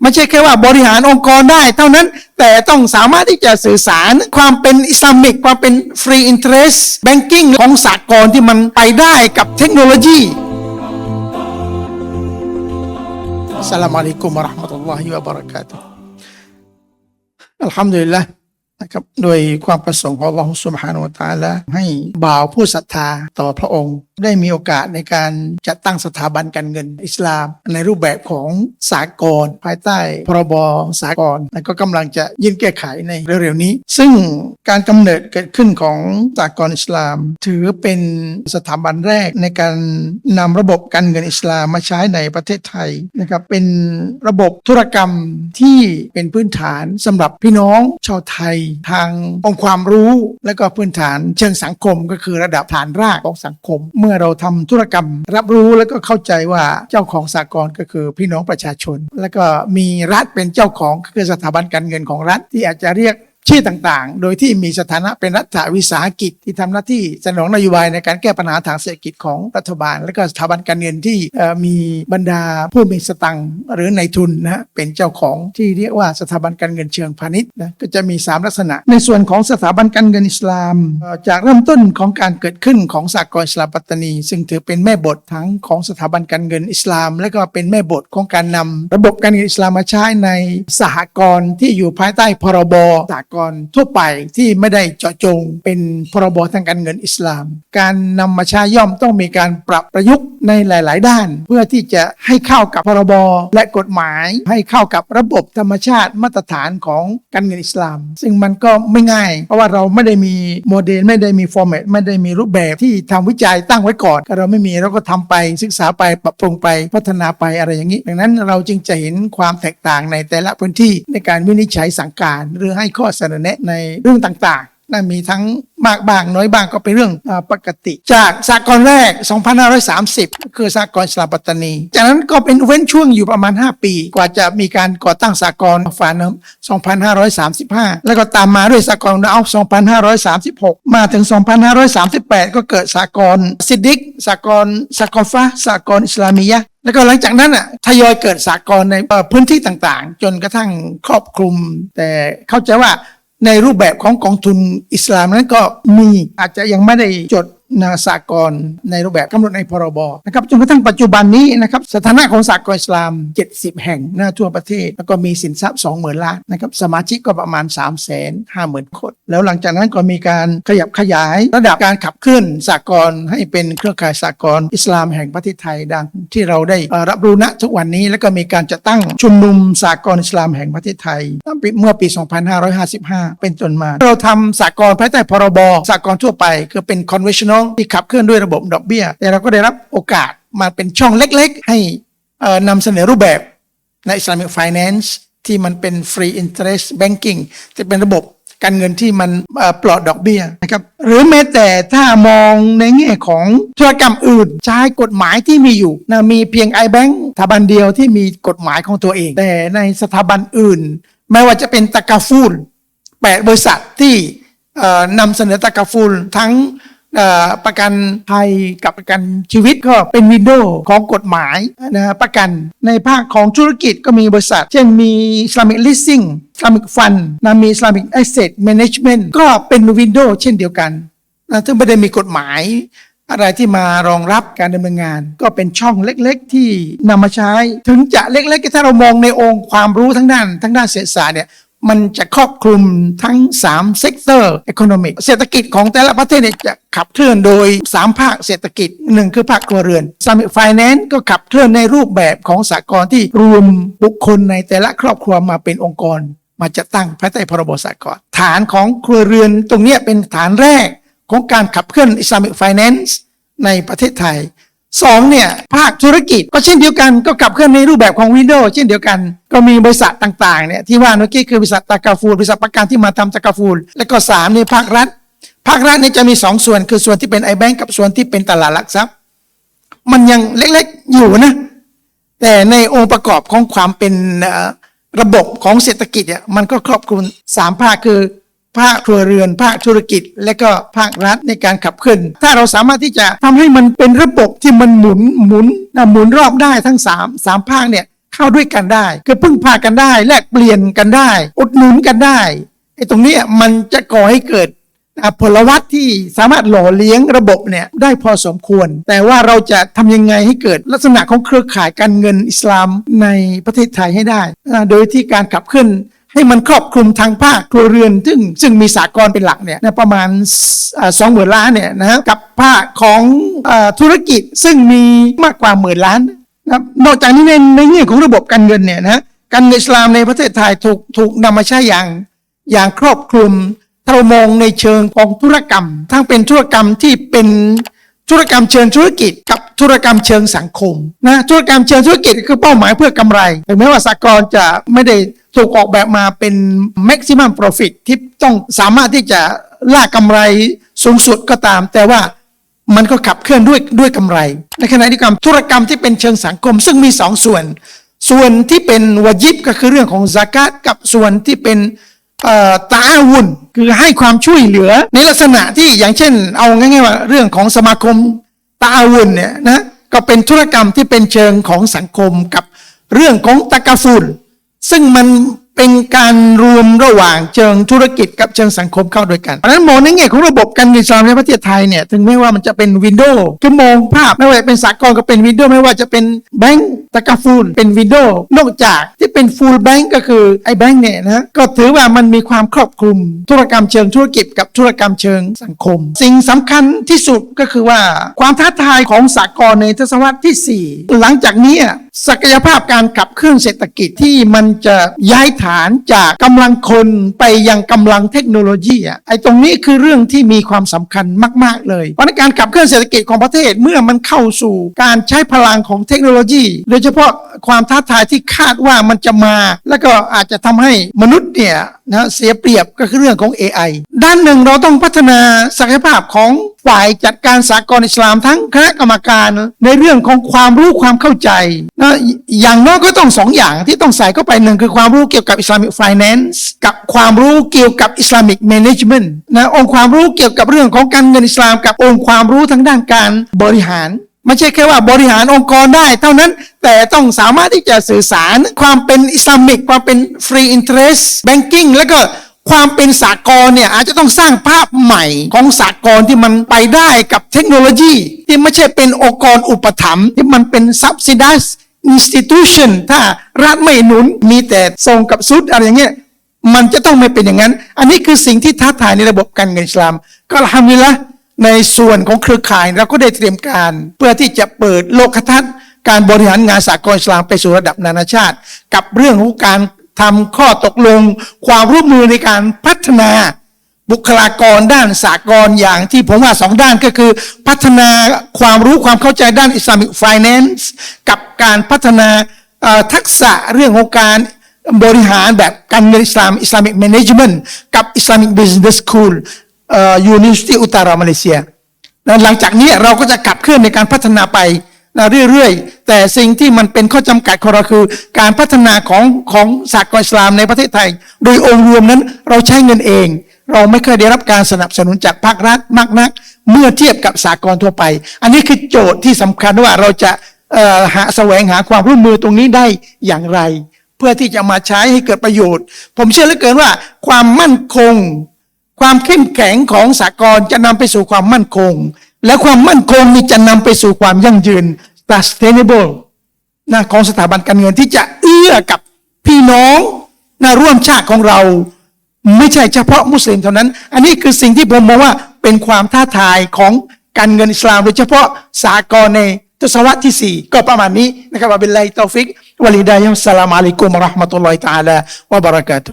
ไม่ใช่แค่ว่าบริหารองค์กรได้เท่านั้น แต่ต้องสามารถที่จะสื่อสารความเป็นอิสลามิกความเป็นฟรีอินเทรสแบงกิ้งของสากลที่มันไปได้กับเทคโนโลยีสลามอะลัยกุมะราะห์มะตุลลอฮิวะบาริกาตุอัลฮัมดุลิลละนะครับโดยความประสงค์ของอัลลอฮฺสุบฮานุตาละให้บ่าวผู้ศรัทธาต่อพระองค์ ได้มีโอกาสในการจัดตั้งสถาบันการเงินอิสลาม ในรูปแบบของสากลภายใต้พรบสากลและก็กำลังจะยื่นแก้ไขในเร็วๆนี้ ซึ่งการกำเนิดเกิดขึ้นของสากลอิสลาม ถือเป็นสถาบันแรกในการนำระบบการเงินอิสลามมาใช้ในประเทศไทยนะครับเป็นระบบธุรกรรมที่เป็นพื้นฐานสำหรับพี่น้องชาวไทยทางองค์ความรู้ และก็พื้นฐานเชิงสังคมก็คือระดับฐานรากของสังคมเมื่อเราทำธุรกรรมรับรู้แล้วก็เข้าใจว่าเจ้าของสากลก็คือพี่น้องประชาชน แล้วก็มีรัฐเป็นเจ้าของคือสถาบันการเงินของรัฐที่อาจจะเรียก ชื่อต่างๆ โดยที่มีสถานะเป็นรัฐวิสาหกิจที่ทำหน้าที่สนองนโยบายในการแก้ปัญหาทางเศรษฐกิจของรัฐบาล และก็สถาบันการเงินที่มีบรรดาผู้มีสตังค์หรือในทุนนะเป็นเจ้าของที่เรียกว่าสถาบันการเงินเชิงพาณิชย์นะก็จะมี 3 ลักษณะ ในส่วนของสถาบันการเงินอิสลาม จากเริ่มต้นของการเกิดขึ้นของสากลอิสลามปัตตานี ซึ่งถือเป็นแม่บททั้งของสถาบันการเงินอิสลาม และก็เป็นแม่บทของการนำระบบการเงินอิสลามมาใช้ในสหกรณ์ที่อยู่ภายใต้พรบสหกรทั่วไปที่ไม่ได้เจาะจงเป็นพรบทางการเงินอิสลาม การนำมาใช้ย่อมต้องมีการปรับประยุกต์ในหลาย ๆ ด้าน เพื่อที่จะให้เข้ากับพรบและกฎหมาย ให้เข้ากับระบบธรรมชาติมาตรฐานของการเงินอิสลาม ซึ่งมันก็ไม่ง่าย เพราะว่าเราไม่ได้มีโมเดลไม่ได้มีฟอร์แมตไม่ได้มีรูปแบบที่ทำวิจัยตั้งไว้ก่อนเราไม่มีเราก็ทำไปศึกษาไปปรับปรุงไปพัฒนาไปอะไรอย่างนี้ ดังนั้นเราจึงจะเห็นความแตกต่างในแต่ละพื้นที่ในการวินิจฉัยสั่งการ หรือให้ข้อเสนอแนะในเรื่องต่างๆนั่นมีทั้งมากบ้างน้อยบ้างก็เป็นเรื่องปกติ จากสากลแรก 2530ก็คือสากลสลาปัตตานี จากนั้นก็เป็นเว้นช่วงอยู่ประมาณ 5 ปี กว่าจะมีการก่อตั้งสากลฝาเนม2535 แล้วก็ตามมาด้วยสากลอัล2536 มาถึง 2538 ก็เกิดสากลซิดดิกสากลสากลฟ้าสากลอิสลามียะแล้วก็หลังจากนั้นอะทยอยเกิดสากลในพื้นที่ต่างๆ จนกระทั่งครอบคลุม แต่เข้าใจว่า ในรูปแบบของกองทุนอิสลามนั้นก็มีอาจจะยังไม่ได้จด นาสากลในรูปแบบกำหนดในพรบนะครับจนกระทั่งปัจจุบันนี้นะครับสถานะของสากลอิสลาม 70 แห่งนะทั่วประเทศ แล้วก็มีสินทรัพย์ 20,000 ล้านนะครับสมาชิกก็ประมาณ 3 5 0 0 0 0 คน แล้วหลังจากนั้นก็มีการขยับขยาย ระดับการขับเคลื่อนสากลให้เป็นเครือข่ายสากลอิสลามแห่งประเทศไทยดังที่เราได้รับรู้ณทุกวันนี้ แล้วก็มีการจัดตั้งชุมนุมสากลอิสลามแห่งประเทศไทยเมื่อปี 2555 เป็นต้นมา เราทำสากลภายใต้พรบสากลทั่วไปคือเป็น conventional ที่ขับเคลื่อนด้วยระบบดอกเบี้ย แต่เราก็ได้รับโอกาสมาเป็นช่องเล็กๆ ให้นำเสนอรูปแบบใน Islamic Finance ที่มันเป็น free interest banking จะเป็นระบบการเงินที่มันปลอดดอกเบี้ยนะครับหรือแม้แต่ถ้ามองในแง่ของธุรกรรมอื่น ใช้กฎหมายที่มีอยู่นะมีเพียง iBank สถาบันเดียวที่มีกฎหมายของตัวเอง แต่ในสถาบันอื่น ไม่ว่าจะเป็นตะกาฟูลแปดบริษัทที่นำเสนอตะกาฟูลทั้ง ประกันภัยกับประกันชีวิตก็เป็นวินโดว์ของกฎหมายนะประกันในภาคของธุรกิจก็มีบริษัท เช่นมี Islamic Leasing Islamic Fund นะมี Islamic Asset Management ก็เป็นวินโดว์เช่นเดียวกันนะซึ่งไม่ได้มีกฎหมายอะไรที่มารองรับการดำเนินงาน ก็เป็นช่องเล็กๆ ที่นำมาใช้ ถึงจะเล็กๆถ้าเรามองในองค์ความรู้ทั้งด้านทั้งด้านเศรษฐศาสตร์เนี่ย มันจะครอบคลุมทั้ง3เซกเตอร์อีโคโนมิกเศรษฐกิจของแต่ละประเทศเนี่ยจะขับเคลื่อนโดย 3 ภาคเศรษฐกิจหนึ่งคือภาคครัวเรือน Islamic Finance ก็ขับเคลื่อนในรูปแบบของสากลที่รวมบุคคลในแต่ละครอบครัวมาเป็นองค์กร มาจัดตั้งภายใต้พรบสากลฐานของครัวเรือนตรงนี้เป็นฐานแรกของการขับเคลื่อน Islamic Finance ในประเทศไทย สองเนี่ยภาคธุรกิจก็เช่นเดียวกันก็ขับเคลื่อนในรูปแบบของวินโดว์เช่นเดียวกัน ก็มีบริษัทต่างๆเนี่ยที่ว่าเมื่อกี้คือบริษัทตากาฟูลบริษัทประกันที่มาทำตากาฟูลและก็สามในภาครัฐ ภาครัฐเนี่ยจะมีสองส่วนคือส่วนที่เป็นไอแบงก์กับส่วนที่เป็นตลาดหลักทรัพย์ มันยังเล็กๆอยู่นะ แต่ในองค์ประกอบของความเป็นระบบของเศรษฐกิจเนี่ยมันก็ครอบคลุมสามภาคคือ ภาคครัวเรือนภาคธุรกิจ และก็ภาครัฐในการขับเคลื่อนถ้าเราสามารถที่จะทำให้มันเป็นระบบที่มันหมุนหมุนนะหมุนรอบได้ทั้งสามสามภาคเนี่ยเข้าด้วยกันได้คือพึ่งพากันได้ แลกเปลี่ยนกันได้ อุดหนุนกันได้ไอ้ตรงนี้มันจะก่อให้เกิดอะพลวัตที่สามารถหล่อเลี้ยงระบบเนี่ยได้พอสมควร แต่ว่าเราจะทำยังไงให้เกิดลักษณะของเครือข่ายการเงินอิสลามในประเทศไทยให้ได้ โดยที่การขับเคลื่อน ให้มันครอบคลุมทางภาคครัวเรือน ซึ่งซึ่งมีสากลเป็นหลักเนี่ยประมาณสองหมื่นล้านเนี่ยนะกับภาคของอธุรกิจซึ่งมีมากกว่าหมื่นล้านนะครับนอกจากนี้ในในแง่ของระบบการเงินเนี่ยนะการเงินอิสลามในประเทศไทยถูกถูกนำมาใช้อย่างอย่างครอบคลุมถ้าเรามองในเชิงของธุรกรรม ทั้งเป็นธุรกรรมที่เป็นธุรกรรมเชิงธุรกิจกับธุรกรรมเชิงสังคมนะธุรกรรมเชิงธุรกิจคือเป้าหมายเพื่อกำไรถึงแม้ว่าสากลจะไม่ได้ ถูกออกแบบมาเป็น maximum profit ที่ต้องสามารถที่จะล่ากำไรสูงสุดก็ตาม แต่ว่ามันก็ขับเคลื่อนด้วยด้วยกำไร ในขณะเดียวกันธุรกรรมที่เป็นเชิงสังคม ซึ่งมีสองส่วน ส่วนที่เป็นวาจิบก็คือเรื่องของซากาตกับส่วนที่เป็นอ่อตาอาวุนคือให้ความช่วยเหลือ ในลักษณะที่อย่างเช่น เอาง่ายๆว่าเรื่องของสมาคมตาอาวุนเนี่ยนะก็เป็นธุรกรรมที่เป็นเชิงของสังคมกับเรื่องของตะกาฟุล ซึ่งมัน เป็นการรวมระหว่างเชิงธุรกิจกับเชิงสังคมเข้าด้วยกัน เพราะฉะนั้นมองในแง่ของระบบการเงินอิสามในประเทศไทยเนี่ยถึงแม้ว่ามันจะเป็นวินโดว์คือมองภาพไม่ว่าจะเป็นสากลก็เป็นวินโดว์ไม่ว่าจะเป็นแบงก์ตะกาฟูลเป็นวินโดว์นอกจากที่เป็นฟูลแบงก์ก็คือไอ้แบงก์เนี่ยนะก็ถือว่ามันมีความครอบคลุม ธุรกรรมเชิงธุรกิจกับธุรกรรมเชิงสังคม สิ่งสำคัญที่สุดก็คือว่าความท้าทายของสากลในทศวรรษที่ 4 หลังจากนี้ศักยภาพการขับเคลื่อนเศรษฐกิจที่มันจะย้ายฐานจากกำลังคนไปยังกำลังเทคโนโลยีอะไอ้ตรงนี้คือเรื่องที่มีความสำคัญมาก ๆ เลย เพราะในการขับเคลื่อนเศรษฐกิจของประเทศเมื่อมันเข้าสู่การใช้พลังของเทคโนโลยี โดยเฉพาะความท้าทายที่คาดว่ามันจะมา แล้วก็อาจจะทำให้มนุษย์เนี่ย นะเสียเปรียบก็คือเรื่องของ AI ด้านหนึ่งเราต้องพัฒนาศักยภาพของฝ่ายจัดการสากลอิสลามทั้งคณะกรรมการในเรื่องของความรู้ความเข้าใจนะอย่างน้อยก็ต้องสองอย่างที่ต้องใส่เข้าไปหนึ่งคือความรู้เกี่ยวกับ Islamic Finance กับความรู้เกี่ยวกับ Islamic Management นะองค์ความรู้เกี่ยวกับเรื่องของการเงินอิสลาม กับองค์ความรู้ทางด้านการบริหาร ไม่ใช่แค่ว่าบริหารองค์กรได้ เท่านั้นแต่ต้องสามารถที่จะสื่อสารความเป็นอิสลามิก ความเป็น free interest banking แล้วก็ความเป็นสากลเนี่ยอาจจะต้องสร้างภาพใหม่ของสากลที่มันไปได้กับเทคโนโลยี ที่ไม่ใช่เป็นองค์กรอุปถัมภ์ที่มันเป็น subsidized institution ถ้ารัฐไม่หนุนมีแต่ส่งกับซุดอะไรอย่างเงี้ยมันจะต้องไม่เป็นอย่างนั้น อันนี้คือสิ่งที่ท้าทายในระบบการเงินอิสลาม ก็ทำนี่ละ ในส่วนของเครือข่ายเราก็ได้เตรียมการเพื่อที่จะเปิดโลกทัศน์การบริหารงานสากลอิสลามไปสู่ระดับนานาชาติ กับเรื่องของการทำข้อตกลง ความร่วมมือในการพัฒนาบุคลากรด้านสากลอย่างที่ผมว่าสองด้านก็คือ พัฒนาความรู้ความเข้าใจด้านอิสลามิกฟินแลนซ์กับการพัฒนาทักษะเรื่องของการบริหารแบบการเงินอิสลามอิสลามิกแมネจเมนต์กับอิสลามิกบิสเนสสคูล ยูนิเวอร์ซิตี้อุตารามาเลเซียแล้วหลังจากนี้เราก็จะขับเคลื่อนในการพัฒนาไปนะเรื่อยๆ แต่สิ่งที่มันเป็นข้อจำกัดของเราคือ การพัฒนาของของสากลอิสลามในประเทศไทย โดยองค์รวมนั้นเราใช้เงินเอง เราไม่เคยได้รับการสนับสนุนจากภาครัฐมากนัก เมื่อเทียบกับสากลทั่วไป อันนี้คือโจทย์ที่สำคัญว่าเราจะหาแสวงหาความร่วมมือตรงนี้ได้อย่างไร เพื่อที่จะมาใช้ให้เกิดประโยชน์ ผมเชื่อเหลือเกินว่าความมั่นคง ความเข้มแข็งของสากลจะนำไปสู่ความมั่นคง และความมั่นคงนี้จะนำไปสู่ความยั่งยืน sustainable นะของสถาบันการเงินที่จะเอื้อกับพี่น้องนะร่วมชาติของเรา ไม่ใช่เฉพาะมุสลิมเท่านั้น อันนี้คือสิ่งที่ผมมองว่าเป็นความท้าทายของการเงินอิสลามโดยเฉพาะสากลในทศวรรษที่ 4 ก็ประมาณนี้นะครับว่าเป็นไลตอฟิกวะลิดายะฮ์สลามอะลัยกุมะราะห์มะตุลลอฮิตะอาลาวะบะเราะกาตุ